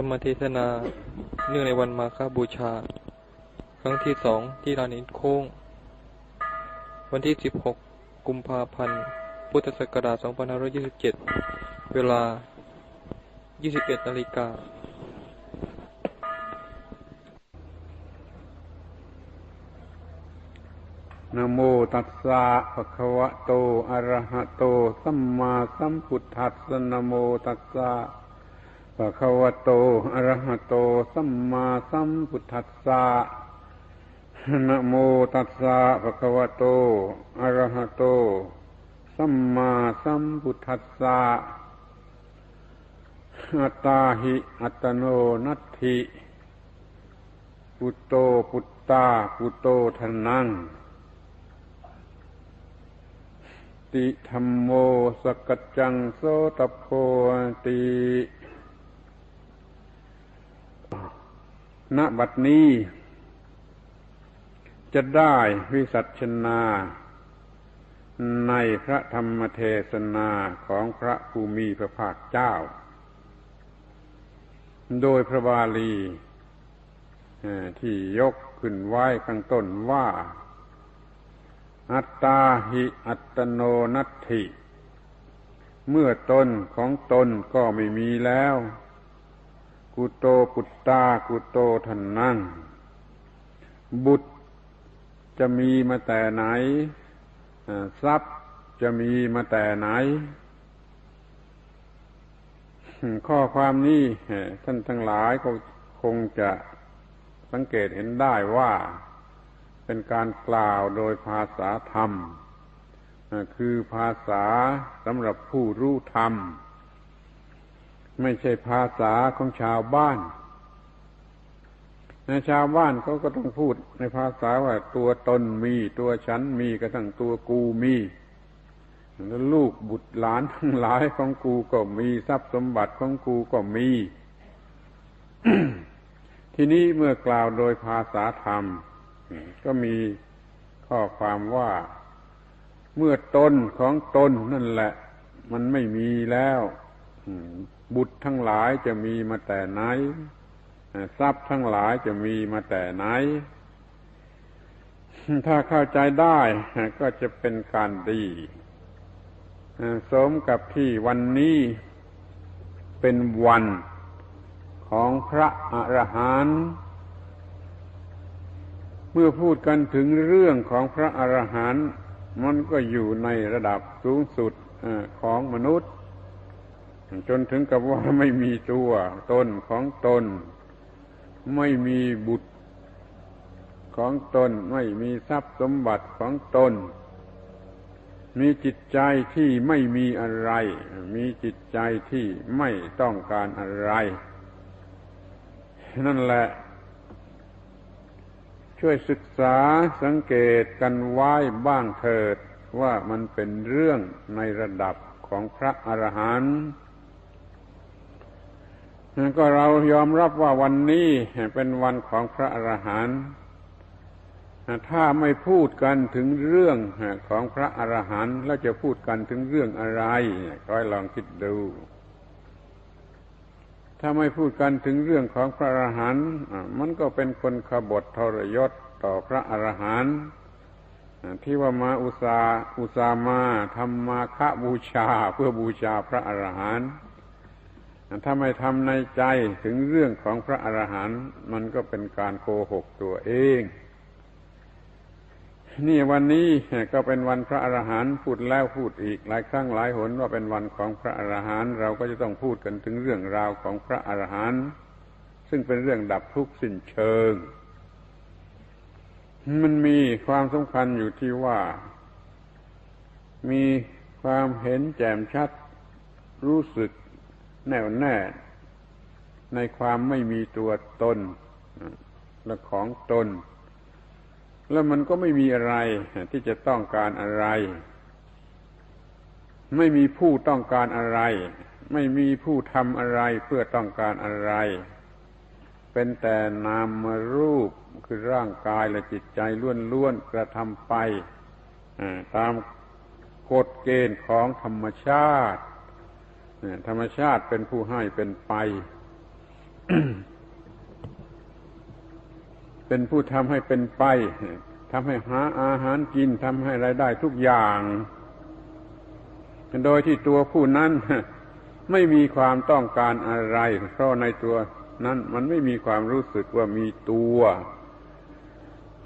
รรมเทศนา เนื่องในวันมาฆบูชา ครั้งที่สองที่ลานอินโค้ง วันที่ 16 กุมภาพันธ์ พุทธศักราช 2527 เวลา 21นาฬิกานะโมตัสสะภะคะวะโต อะระหะโต สัมมาสัมพุทธัสสะนะโมตัสสะะคะวะโต อะระหะโต สัมมาสัมพุทธัสสะนะโมตัสสะภะคะวะโต อะระหะโต สัมมาสัมพุทธัสสะอัตตาหิอัตโนนัตถิ ปุตโตปุตตา ปุตโตทนัง ติธรรมโมสกจจังโสตโพติ ณบัดนี้ จะได้วิสัชนาในพระธรรมเทศนาของพระภูมิพระภาคเจ้า โดยพระบาลีที่ยกขึ้นไว้ข้างต้นว่า อัตตาหิอัตโนนัตถิ เมื่อตนของตนก็ไม่มีแล้ว กุโตปุตตากุโตทันนั่ง บุตรจะมีมาแต่ไหนทรัพย์จะมีมาแต่ไหน ข้อความนี้ท่านทั้งหลายก็คงจะสังเกตเห็นได้ว่า เป็นการกล่าวโดยภาษาธรรม คือภาษาสำหรับผู้รู้ธรรม ไม่ใช่ภาษาของชาวบ้านในชาวบ้านเขาก็ต้องพูดในภาษาว่าตัวตนมี ตัวฉันมีกระทั่งตัวกูมีแล้วลูกบุตรหลานทั้งหลายของกูก็มีทรัพย์สมบัติของกูก็มี ทีนี้เมื่อกล่าวโดยภาษาธรรม ก็มีข้อความว่า เมื่อตนของตนนั่นแหละ มันไม่มีแล้ว บุตรทั้งหลายจะมีมาแต่ไหนทรัพย์ทั้งหลายจะมีมาแต่ไหน ถ้าเข้าใจได้ก็จะเป็นการดีสมกับที่วันนี้เป็นวันของพระอรหันต์เมื่อพูดกันถึงเรื่องของพระอรหันต์มันก็อยู่ในระดับสูงสุดของมนุษย์ จนถึงกับว่าไม่มีตัวตนของตน ไม่มีบุตรของตน ไม่มีทรัพย์สมบัติของตน มีจิตใจที่ไม่มีอะไร มีจิตใจที่ไม่ต้องการอะไร นั่นแหละ ช่วยศึกษาสังเกตกันไว้บ้างเถิดว่ามันเป็นเรื่องในระดับของพระอรหันต์ ก็เรายอมรับว่าวันนี้เป็นวันของพระอรหันต์ถ้าไม่พูดกันถึงเรื่องของพระอรหันต์แล้วจะพูดกันถึงเรื่องอะไรก็ให้ลองคิดดู ถ้าไม่พูดกันถึงเรื่องของพระอรหันต์มันก็เป็นคนขบฏทรยศต่อพระอรหันต์ที่ว่ามาอุตสาอุตสามาทำมาฆบูชาเพื่อบูชาพระอรหันต์ ถ้าไม่ทำในใจถึงเรื่องของพระอรหันต์มันก็เป็นการโกหกตัวเอง นี่วันนี้ก็เป็นวันพระอรหันต์พูดแล้วพูดอีกหลายครั้งหลายหนว่าเป็นวันของพระอรหันต์เราก็จะต้องพูดกันถึงเรื่องราวของพระอรหันต์ซึ่งเป็นเรื่องดับทุกข์สิ้นเชิง มันมีความสำคัญอยู่ที่ว่า มีความเห็นแจ่มชัดรู้สึก แน่วแน่ ในความไม่มีตัวตนและของตน แล้วมันก็ไม่มีอะไรที่จะต้องการอะไร ไม่มีผู้ต้องการอะไร ไม่มีผู้ทำอะไรเพื่อต้องการอะไร เป็นแต่นามรูปคือร่างกายและจิตใจล้วนๆกระทำไปตามกฎเกณฑ์ของธรรมชาติ ธรรมชาติเป็นผู้ให้เป็นไป เป็นผู้ทำให้เป็นไปทำให้หาอาหารกินทำให้รายได้ทุกอย่างโดยที่ตัวผู้นั้นไม่มีความต้องการอะไร เพราะในตัวนั้นมันไม่มีความรู้สึกว่ามีตัว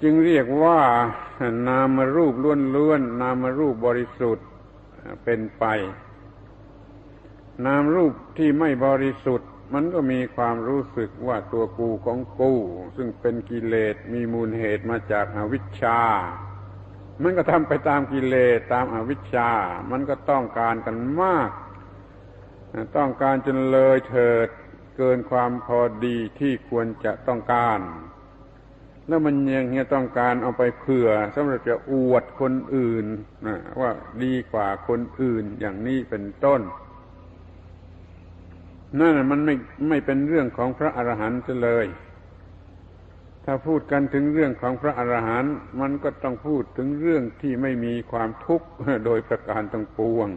จึงเรียกว่านามรูปล้วนๆนามรูปบริสุทธิ์เป็นไป นามรูปที่ไม่บริสุทธิ์ มันก็มีความรู้สึกว่าตัวกูของกู ซึ่งเป็นกิเลสมีมูลเหตุมาจากอวิชชา มันก็ทำไปตามกิเลสตามอวิชชา มันก็ต้องการกันมาก ต้องการจนเลยเถิดเกินความพอดีที่ควรจะต้องการ แล้วมันยังเียต้องการเอาไปเผื่อสำหรับจะอวดคนอื่นว่าดีกว่าคนอื่นอย่างนี้เป็นต้น นั่นมันไม่ไม่เป็นเรื่องของพระอรหันต์เลย ถ้าพูดกันถึงเรื่องของพระอรหันต์มันก็ต้องพูดถึงเรื่องที่ไม่มีความทุกข์โดยประการต่างปวง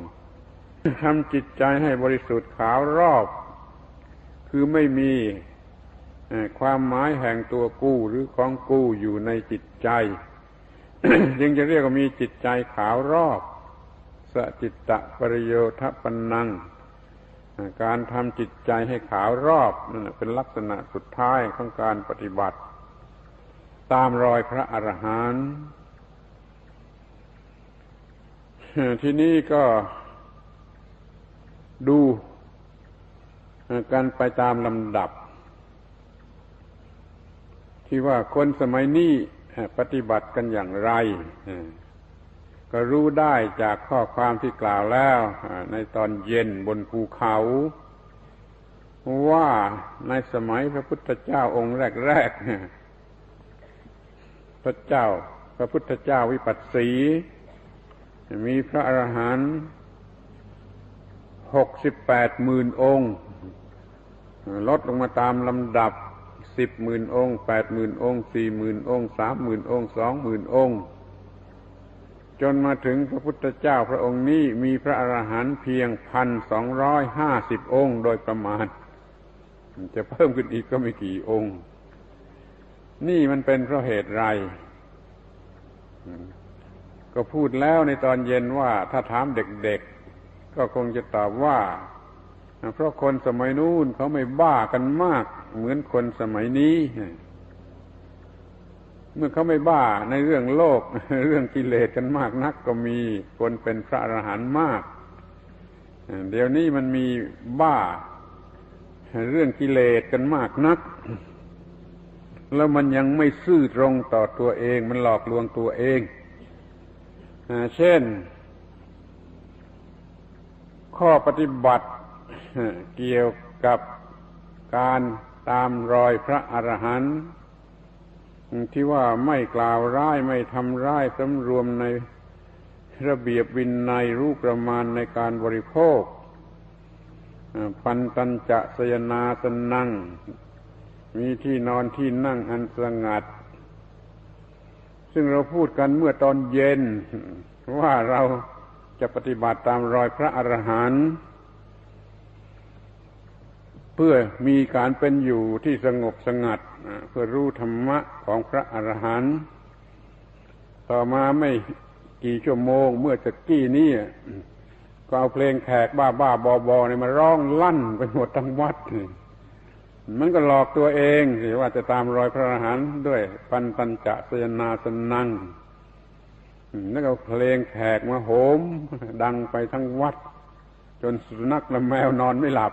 ทำจิตใจให้บริสุทธิ์ขาวรอบ คือไม่มีความหมายแห่งตัวกู้หรือของกู้อยู่ในจิตใจยังจะเรียกว่ามีจิตใจขาวรอบสจิตตะปริโยทปันนัง การทำจิตใจให้ขาวรอบนั่นเป็นลักษณะสุดท้ายของการปฏิบัติ ตามรอยพระอรหันต์ที่นี่ก็ดูกันไปตามลำดับ ที่ว่าคนสมัยนี้ปฏิบัติกันอย่างไร ก็รู้ได้จากข้อความที่กล่าวแล้วในตอนเย็นบนภูเขา ว่าในสมัยพระพุทธเจ้าองค์แรกๆพระเจ้า พระพุทธเจ้าวิปัสสี มีพระอรหันต์หกสิบแปดหมื่นองค์ลดลงมาตามลำดับสิบหมื่นองค์แปดหมื่นองค์สี่หมื่นองค์สามหมื่นองค์สองหมื่นองค์ จนมาถึงพระพุทธเจ้าพระองค์นี้มีพระอรหันต์เพียงพันสองร้อยห้าสิบองค์โดยประมาณ จะเพิ่มขึ้นอีกก็ไม่กี่องค์ นี่มันเป็นเพราะเหตุไร ก็พูดแล้วในตอนเย็นว่าถ้าถามเด็กๆ ก็คงจะตอบว่า เพราะคนสมัยนู้นเขาไม่บ้ากันมาก เหมือนคนสมัยนี้ เมื่อเขาไม่บ้าในเรื่องโลก เรื่องกิเลสกันมากนักก็มีคนเป็นพระอรหันต์มาก เดี๋ยวนี้มันมีบ้า เรื่องกิเลสกันมากนัก แล้วมันยังไม่ซื่อตรงต่อตัวเอง มันหลอกลวงตัวเองเช่น ข้อปฏิบัติเกี่ยวกับการตามรอยพระอรหันต์ ที่ว่าไม่กล่าวร้ายไม่ทำร้ายสำรวมในระเบียบวินในรูปประมาณในการบริโภคปันตันจะสยนาสนั่งมีที่นอนที่นั่งอันสงัด ซึ่งเราพูดกันเมื่อตอนเย็น ว่าเราจะปฏิบัติตามรอยพระอรหันต์ เพื่อมีการเป็นอยู่ที่สงบสงัดเพื่อรู้ธรรมะของพระอรหันต์ต่อมาไม่กี่ชั่วโมงเมื่อจะกี้นี้ก็เอาเพลงแขกบ้าบ้าบอบอเนี่ยมาร้องลั่นไปหมดทั้งวัด มันก็หลอกตัวเองสิว่าจะตามรอยพระอรหันต์ด้วยปันตัญจะสยนาสนังแล้วก็เพลงแขกมาโหม ดังไปทั้งวัด จนสุนัขและแมวนอนไม่หลับ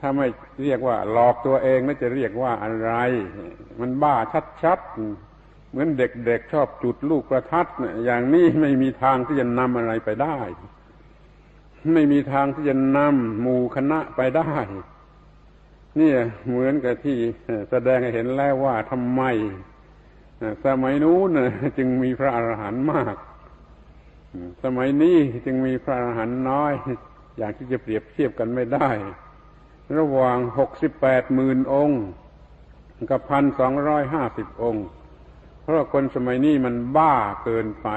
ถ้าไม่เรียกว่า หลอกตัวเองแล้วจะเรียกว่าอะไร มันบ้าชัดๆ เหมือนเด็กๆชอบจุดลูกประทัดอย่างนี้ไม่มีทางที่จะนำอะไรไปได้ ไม่มีทางที่จะนำหมู่คณะไปได้นี่เหมือนกับที่แสดงให้เห็นแล้วว่าทำไมสมัยนู้นจึงมีพระอรหันต์มาก สมัยนี้จึงมีพระอรหันต์น้อย อย่างที่จะเปรียบเทียบกันไม่ได้ ระหว่างหกสิบแปดหมื่นองค์ กับพันสองร้อยห้าสิบองค์ เพราะคนสมัยนี้มันบ้าเกินไป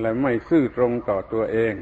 และไม่ซื่อตรงต่อตัวเอง